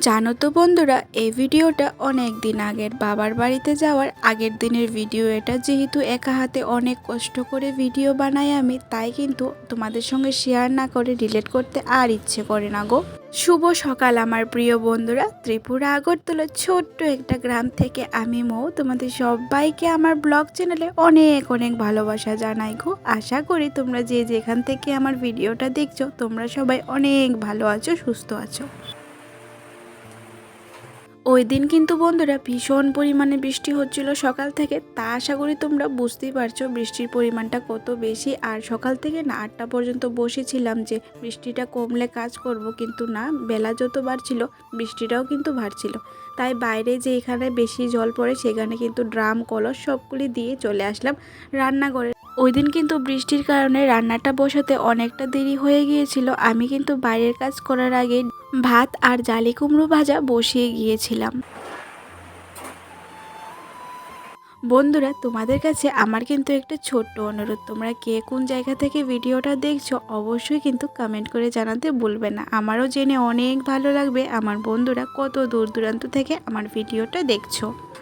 জানো তো বন্ধুরা, এই ভিডিওটা অনেক দিন আগের। বাবার বাড়িতে যাওয়ার আগের দিনের ভিডিও এটা। যেহেতু একা হাতে অনেক কষ্ট করে ভিডিও বানাই আমি, তাই কিন্তু তোমাদের সঙ্গে শেয়ার না করে রিলেট করতে আর ইচ্ছে করে না গো। শুভ সকাল আমার প্রিয় বন্ধুরা। ত্রিপুরা, আগরতলা ছোট্ট একটা গ্রাম থেকে আমি মৌ। তোমাদের সবাইকে আমার ব্লগ চ্যানেলে অনেক অনেক ভালোবাসা জানাই গো। আশা করি তোমরা যে যেখান থেকে আমার ভিডিওটা দেখছ, তোমরা সবাই অনেক ভালো আছো, সুস্থ আছো। ওই দিন কিন্তু বন্ধুরা ভীষণ পরিমাণে বৃষ্টি হচ্ছিল। সকাল থেকে, তা আশা করি তোমরা বুঝতেই পারছ বৃষ্টির পরিমাণটা কত বেশি। আর সকাল থেকে না, আটটা পর্যন্ত বসেছিলাম যে বৃষ্টিটা কমলে কাজ করব, কিন্তু না, বেলা যত বাড়ছিল, বৃষ্টিটাও কিন্তু বাড়ছিল। তাই বাইরে যে এখানে বেশি জল পড়ে, সেখানে কিন্তু ড্রাম, কলস সবগুলি দিয়ে চলে আসলাম। রান্নাঘরে ওই দিন কিন্তু বৃষ্টির কারণে রান্নাটা বসাতে অনেকটা দেরি হয়ে গিয়েছিল। আমি কিন্তু বাইরের কাজ করার আগে ভাত আর জালি কুমড়ো ভাজা বসিয়ে গিয়েছিলাম। বন্ধুরা, তোমাদের কাছে আমার কিন্তু একটা ছোট্ট অনুরোধ। তোমরা কে কোন জায়গা থেকে ভিডিওটা দেখছ, অবশ্যই কিন্তু কমেন্ট করে জানাতে ভুলবে না। আমারও জেনে অনেক ভালো লাগবে। আমার বন্ধুরা কত দূর দূরান্ত থেকে আমার ভিডিওটা দেখছ।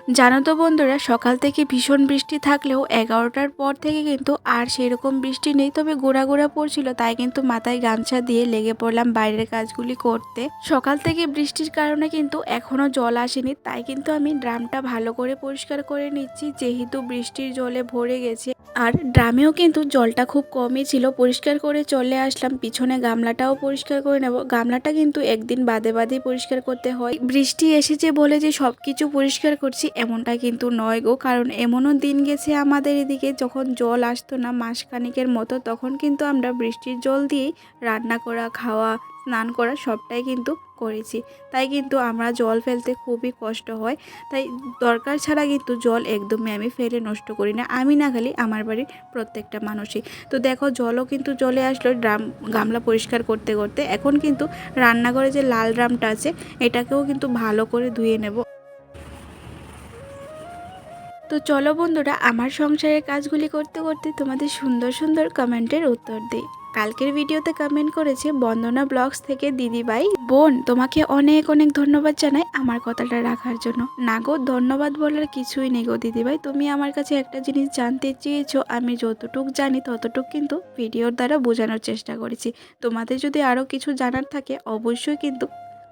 জানো তো বন্ধুরা, সকাল থেকে ভীষণ বৃষ্টি থাকলেও এগারোটার পর থেকে কিন্তু আর সেরকম বৃষ্টি নেই, তবে গোড়া গোড়া পড়ছিল, তাই কিন্তু মাথায় গামছা দিয়ে লেগে পড়লাম বাইরের কাজগুলি করতে। সকাল থেকে বৃষ্টির কারণে কিন্তু এখনও জল আসেনি, তাই কিন্তু আমি ড্রামটা ভালো করে পরিষ্কার করে নিচ্ছি, যেহেতু বৃষ্টির জলে ভরে গেছে। আর ড্রামেও কিন্তু জলটা খুব কমই ছিল, পরিষ্কার করে চলে আসলাম, পিছনে গামলাটাও পরিষ্কার করে নেব। গামলাটা কিন্তু একদিন বাদে বাদে পরিষ্কার করতে হয়। বৃষ্টি এসেছে বলে যে সব কিছু পরিষ্কার করছি এমনটা কিন্তু নয় গো। কারণ এমনও দিন গেছে আমাদের এদিকে, যখন জল আসতো না মাসখানিকের মতো, তখন কিন্তু আমরা বৃষ্টির জল দিয়েই রান্না করা, খাওয়া, স্নান করা সবটাই কিন্তু করেছি। তাই কিন্তু আমরা জল ফেলতে খুবই কষ্ট হয়। তাই দরকার ছাড়া কিন্তু জল একদমই আমি ফেলে নষ্ট করি না। আমি না খালি আমার বাড়ির প্রত্যেকটা মানুষই। তো দেখো, জলও কিন্তু চলে আসলো ড্রাম, গামলা পরিষ্কার করতে করতে। এখন কিন্তু রান্নাঘরে যে লাল ড্রামটা আছে, এটাকেও কিন্তু ভালো করে ধুয়ে নেব। তো চলো বন্ধুরা, আমার সংসারের কাজগুলি করতে করতে তোমাদের সুন্দর সুন্দর কমেন্টের উত্তর দিই। কালকের ভিডিওতে কমেন্ট করেছে বন্দনা ব্লগস থেকে দিদিভাই। বোন, তোমাকে অনেক অনেক ধন্যবাদ জানাই আমার কথাটা রাখার জন্য। না গো, ধন্যবাদ বলার কিছুই নেই গো দিদিভাই। তুমি আমার কাছে একটা জিনিস জানতে চেয়েছো, আমি যতটুক জানি ততটুক কিন্তু ভিডিওর দ্বারা বোঝানোর চেষ্টা করেছি। তোমাদের যদি আরও কিছু জানার থাকে, অবশ্যই কিন্তু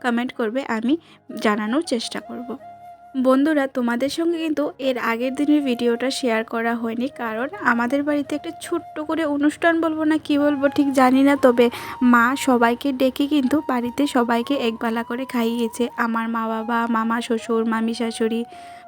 কমেন্ট করবে, আমি জানানোর চেষ্টা করব। বন্ধুরা, তোমাদের সঙ্গে কিন্তু এর আগের দিনের ভিডিওটা শেয়ার করা হয়নি, কারণ আমাদের বাড়িতে একটা ছোট্ট করে অনুষ্ঠান বলব না কি বলব ঠিক জানি না, তবে মা সবাইকে ডেকে কিন্তু বাড়িতে সবাইকে একবেলা করে খাইয়েছে। আমার মা বাবা, মামা, শ্বশুর, মামি, শাশুড়ি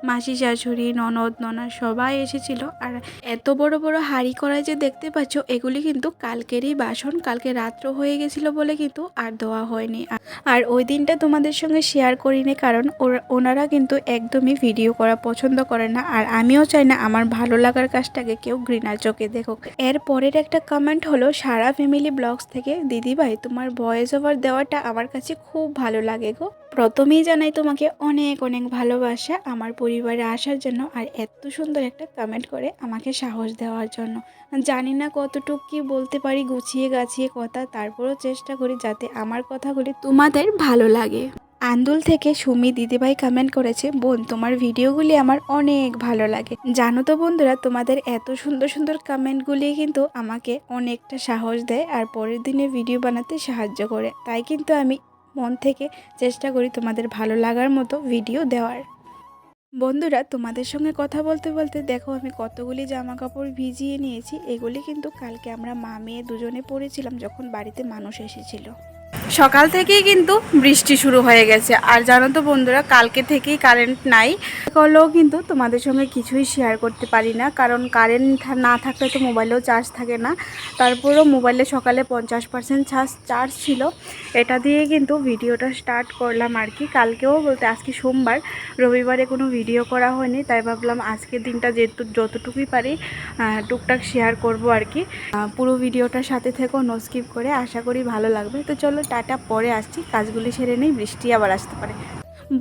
মাসি শাশুড়ি, ননদ, ননা সবাই এসেছিল। আর এত বড় বড় হাঁড়ি কড়াই যে দেখতে পাচ্ছ, এগুলি কিন্তু কালকেরই বাসন। কালকে রাত্র হয়ে গেছিল বলে কিন্তু আর দেওয়া হয়নি। আর- ওই দিনটা তোমাদের সঙ্গে শেয়ার করিনি কারণ ওনারা কিন্তু একদমই ভিডিও করা পছন্দ করে না। আর আমিও চাই না আমার ভালো লাগার কাজটাকে কেউ ঘৃণার চোখে দেখুক। এর পরের একটা কমেন্ট হলো, সারা ফ্যামিলি ব্লগস থেকে, দিদিভাই, তোমার ভয়েস ওভার দেওয়াটা আমার কাছে খুব ভালো লাগে গো। প্রথমেই জানাই তোমাকে অনেক অনেক ভালোবাসা আমার পরিবারে আসার জন্য আর এত সুন্দর একটা কমেন্ট করে আমাকে সাহস দেওয়ার জন্য। জানি না কতটুকু কি বলতে পারি, গুছিয়ে গাছিয়ে কথা, তারপরও চেষ্টা করি যাতে আমার কথাগুলি তোমাদের ভালো লাগে। আন্দুল থেকে সুমি দিদিভাই কমেন্ট করেছে, বোন, তোমার ভিডিওগুলি আমার অনেক ভালো লাগে। জানো তো বন্ধুরা, তোমাদের এত সুন্দর সুন্দর কমেন্টগুলি কিন্তু আমাকে অনেকটা সাহস দেয় আর পরের দিনে ভিডিও বানাতে সাহায্য করে। তাই কিন্তু আমি মন থেকে চেষ্টা করি তোমাদের ভালো লাগার মতো ভিডিও দেওয়ার। বন্ধুরা, তোমাদের সঙ্গে কথা বলতে বলতে দেখো, আমি কতগুলি জামা কাপড় ভিজিয়ে নিয়েছি। এগুলি কিন্তু কালকে আমরা মা মেয়ে দুজনে পরেছিলাম যখন বাড়িতে মানুষ এসেছিল। সকাল থেকেই কিন্তু বৃষ্টি শুরু হয়ে গেছে। আর জানো তো বন্ধুরা, কালকে থেকেই কারেন্ট নাই। করলেও কিন্তু তোমাদের সঙ্গে কিছুই শেয়ার করতে পারি না। কারণ কারেন্ট না থাকলে তো মোবাইলেও চার্জ থাকে না। তারপরেও মোবাইলে সকালে পঞ্চাশ পার্সেন্ট চার্জ চার্জ ছিল। এটা দিয়ে কিন্তু ভিডিওটা স্টার্ট করলাম আর কি। কালকেও বলতে আজকে সোমবার, রবিবারে কোনো ভিডিও করা হয়নি। তাই ভাবলাম আজকের দিনটা যেহেতু যতটুকুই পারি টুকটাক শেয়ার করব আর কি। পুরো ভিডিওটার সাথে থেকেও নো স্কিপ করে। আশা করি ভালো লাগবে। তো চলো টাটা পরে আসছি, কাজগুলি সেরে নেই, বৃষ্টি আবার আসতে পারে।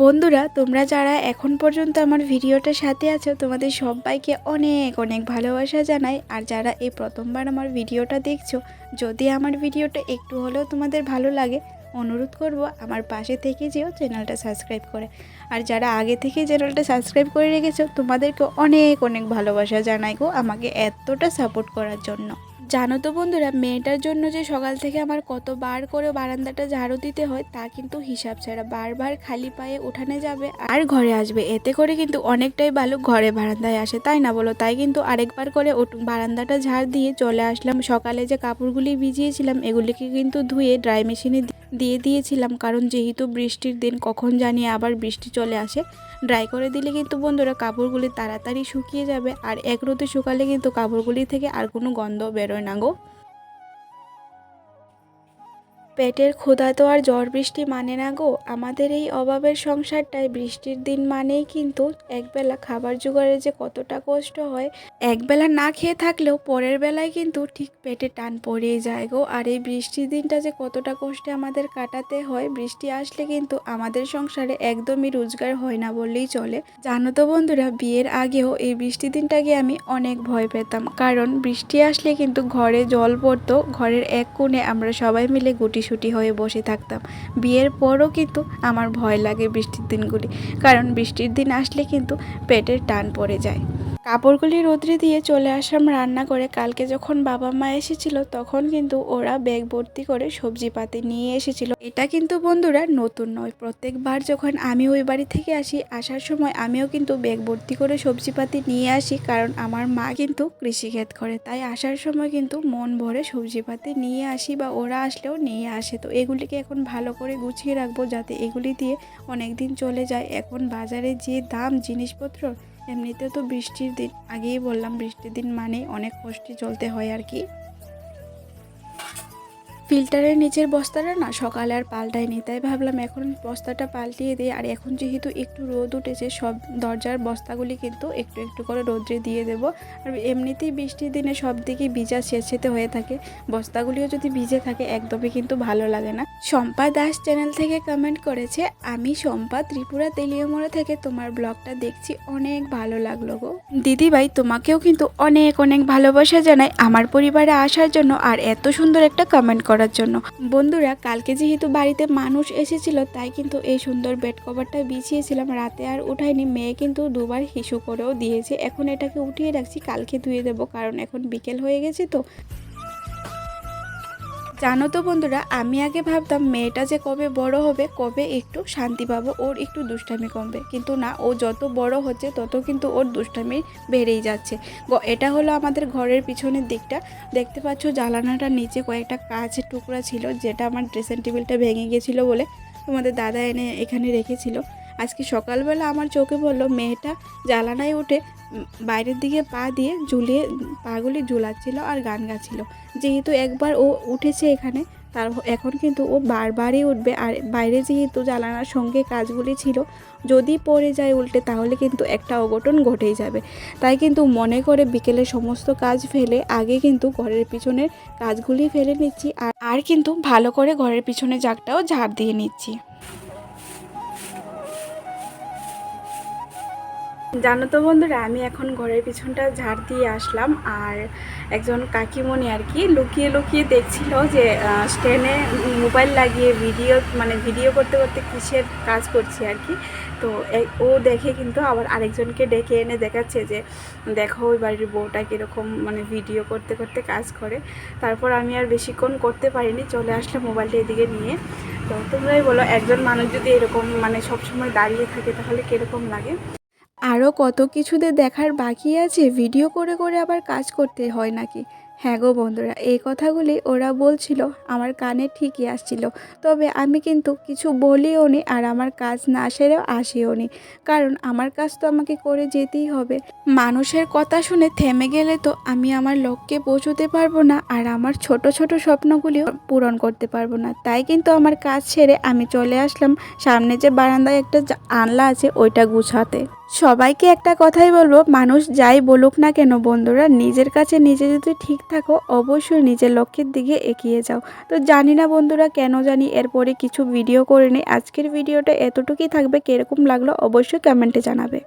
বন্ধুরা, তোমরা যারা এখন পর্যন্ত আমার ভিডিওটার সাথে আছো, তোমাদের সবাইকে অনেক অনেক ভালোবাসা জানাই। আর যারা এই প্রথমবার আমার ভিডিওটা দেখছ, যদি আমার ভিডিওটা একটু হলেও তোমাদের ভালো লাগে, অনুরোধ করব আমার পাশে থেকে যেও, চ্যানেলটা সাবস্ক্রাইব করে। আর যারা আগে থেকে চ্যানেলটা সাবস্ক্রাইব করে রেখেছো, তোমাদেরকে অনেক অনেক ভালোবাসা জানাই গো, আমাকে এতটা সাপোর্ট করার জন্য। জানো তো বন্ধুরা, মেয়েটার জন্য যে সকাল থেকে আমার কতবার করে বারান্দাটা ঝাড়ু দিতে হয়, তা কিন্তু হিসাব ছাড়া বারবার খালি পায়ে উঠানে যাবে আর ঘরে আসবে। এতে করে কিন্তু অনেকটাই ভালো ঘরে বারান্দায় আসে, তাই না বলো? তাই কিন্তু আরেকবার করে বারান্দাটা ঝাড় দিয়ে চলে আসলাম। সকালে যে কাপড়গুলি ভিজিয়েছিলাম, এগুলিকে কিন্তু ধুয়ে ড্রাই মেশিনে দিয়ে দিয়েছিলাম। কারণ যেহেতু বৃষ্টির দিন, কখন জানি আবার বৃষ্টি চলে আসে। ড্রাই করে দিলে কিন্তু বন্ধুরা কাপড়গুলি তাড়াতাড়ি শুকিয়ে যাবে। আর এক রোদে শুকালে কিন্তু কাপড়গুলি থেকে আর কোনো গন্ধ বেরোয় না গো। পেটের ক্ষুধা তো আর ঝড় বৃষ্টি মানে না গো। আমাদের এই অভাবের সংসারটায় বৃষ্টির দিন মানেই কিন্তু একবেলা খাবার জোগাড়ে যে কতটা কষ্ট হয়, একবেলা না খেয়ে থাকলেও পরের বেলায় কিন্তু ঠিক পেটে টান পড়েই যায় গো। আর এই বৃষ্টির দিনটা যে কতটা কষ্টে আমাদের কাটাতে হয়, বৃষ্টি আসলে কিন্তু আমাদের সংসারে একদমই রোজগার হয় না বললেই চলে। জানো তো বন্ধুরা, বিয়ের আগেও এই বৃষ্টির দিনটাকে আমি অনেক ভয় পেতাম। কারণ বৃষ্টি আসলে কিন্তু ঘরে জল পড়তো, ঘরের এক কোণে আমরা সবাই মিলে গুটিসুটি হয়ে বসে থাকতাম। বিয়ের পরও কিন্তু আমার ভয় লাগে বৃষ্টির দিনগুলি, কারণ বৃষ্টির দিন আসলে কিন্তু পেটের টান পড়ে যায়। কাপড়গুলি রোদ্রে দিয়ে চলে আসলাম রান্না করে কালকে যখন বাবা মা এসেছিল, তখন কিন্তু ওরা ব্যাগ ভর্তি করে সবজি পাতি নিয়ে এসেছিল। এটা কিন্তু বন্ধুরা নতুন নয়। প্রত্যেকবার যখন আমি ওই বাড়ি থেকে আসি, আসার সময় আমিও কিন্তু ব্যাগ ভর্তি করে সবজি পাতি নিয়ে আসি, কারণ আমার মা কিন্তু কৃষিক্ষেত করে। তাই আসার সময় কিন্তু মন ভরে সবজি পাতি নিয়ে আসি বা ওরা আসলেও নিয়ে আসে। তো এগুলিকে এখন ভালো করে গুছিয়ে রাখব যাতে এগুলি দিয়ে অনেক দিন চলে যায়। এখন বাজারে যে দাম, জিনিসপত্র এমনিতে তো বৃষ্টির দিন, আগেই বললাম বৃষ্টির দিন মানে অনেক কষ্টে চলতে হয় আর কি। ফিল্টারের নিচের বস্তাটা না, সকালে আর পাল্টায়নি তাই ভাবলাম এখন বস্তাটা পাল্টিয়ে দিই। আর এখন যেহেতু একটু রোদ উঠেছে, সব দরজার বস্তাগুলি কিন্তু একটু একটু করে রোদ্রে দিয়ে দেবো। আর এমনিতেই বৃষ্টির দিনে সব দিকে ভিজা সেচেতে হয়ে থাকে। বস্তাগুলিও যদি ভিজে থাকে, একদমই কিন্তু ভালো লাগে না। শম্পা দাস চ্যানেল থেকে কমেন্ট করেছে, আমি শম্পা, ত্রিপুরা তেলিয়ামোড়া থেকে তোমার ব্লগটা দেখছি, অনেক ভালো লাগল গো। দিদি ভাই তোমাকেও কিন্তু অনেক অনেক ভালোবাসা জানাই আমার পরিবারে আসার জন্য। আর এত সুন্দর একটা কমেন্ট করার জন্য। বন্ধুরা, কালকে যেহেতু বাড়িতে মানুষ এসেছিল, তাই কিন্তু এই সুন্দর বেড কভারটা বিছিয়েছিলাম। রাতে আর উঠাইনি, মেয়ে কিন্তু দুবার হিসু করেও দিয়েছে। এখন এটাকে উঠিয়ে রাখছি, কালকে ধুয়ে দেবো, কারণ এখন বিকেল হয়ে গেছে তো। জানো তো বন্ধুরা, আমি আগে ভাবতাম মেয়েটা যে কবে বড় হবে, কবে একটু শান্তি পাবো, ওর একটু দুষ্টামি কমবে। কিন্তু না, ও যত বড় হচ্ছে, তত কিন্তু ওর দুষ্টামি বেড়েই যাচ্ছে। এটা হলো আমাদের ঘরের পিছনের দিকটা। দেখতে পাচ্ছ জ্বালানাটার নিচে কয়েকটা কাঁচের টুকরা ছিল, যেটা আমার ড্রেসিং টেবিলটা ভেঙে গেছিল বলে তোমাদের দাদা এনে এখানে রেখেছিল। আজকে সকালবেলা আমার চোখে বলল মেয়েটা জ্বালানায় উঠে বাইরের দিকে পা দিয়ে ঝুলিয়ে পাগুলি ঝুলাচ্ছিল আর গান গাচ্ছিল। যেহেতু একবার ও উঠেছে এখানে, তার এখন কিন্তু ও বারবারই উঠবে। আর বাইরে যেহেতু জ্বালানার সঙ্গে কাজগুলি ছিল, যদি পড়ে যায় উল্টে, তাহলে কিন্তু একটা অঘটন ঘটেই যাবে। তাই কিন্তু মনে করে বিকেলে সমস্ত কাজ ফেলে আগে কিন্তু ঘরের পিছনের কাজগুলি ফেলে নিচ্ছি। আর আর কিন্তু ভালো করে ঘরের পিছনে জাগটাও ঝাড় দিয়ে নিচ্ছি। জানো তো বন্ধুরা, আমি এখন ঘরের পিছনটা ঝাড় দিয়ে আসলাম আর একজন কাকিমণি আর কি লুকিয়ে লুকিয়ে দেখছিল যে স্ট্যান্ডে মোবাইল লাগিয়ে ভিডিও মানে ভিডিও করতে করতে কিসের কাজ করছি আর কি। তো ও দেখে কিন্তু আবার আরেকজনকে ডেকে এনে দেখাচ্ছে যে, দেখো ওই বাড়ির বউটা কীরকম মানে ভিডিও করতে করতে কাজ করে। তারপর আমি আর বেশিক্ষণ করতে পারিনি, চলে আসলাম মোবাইলটা এদিকে নিয়ে। তো তোমরাই বলো, একজন মানুষ যদি এরকম মানে সবসময় দাঁড়িয়ে থাকে তাহলে কীরকম লাগে? আরও কত কিছুতে দেখার বাকি আছে? ভিডিও করে করে আবার কাজ করতে হয় নাকি? হ্যাঁ গো বন্ধুরা, এই কথাগুলি ওরা বলছিল, আমার কানে ঠিকই আসছিল। তবে আমি কিন্তু কিছু বলিও নি আর আমার কাজ না সেরেও আসিও নি। কারণ আমার কাজ তো আমাকে করে যেতেই হবে। মানুষের কথা শুনে থেমে গেলে তো আমি আমার লক্ষ্যে পৌঁছতে পারব না আর আমার ছোট ছোট স্বপ্নগুলিও পূরণ করতে পারব না। তাই কিন্তু আমার কাজ ছেড়ে আমি চলে আসলাম। সামনে যে বারান্দায় একটা আনলা আছে, ওইটা গুছাতে। সবাইকে একটা কথাই বলব, মানুষ যাই বলুক না কেন বন্ধুরা, নিজের কাছে নিজে যদি ঠিক থাকো, অবশ্যই নিজের লক্ষ্যের দিকে এগিয়ে যাও। তো জানি না বন্ধুরা কেন জানি এরপরে কিছু ভিডিও করে নিই আজকের ভিডিওটা এতটুকুই থাকবে, কীরকম লাগল অবশ্যই কমেন্টে জানাবে।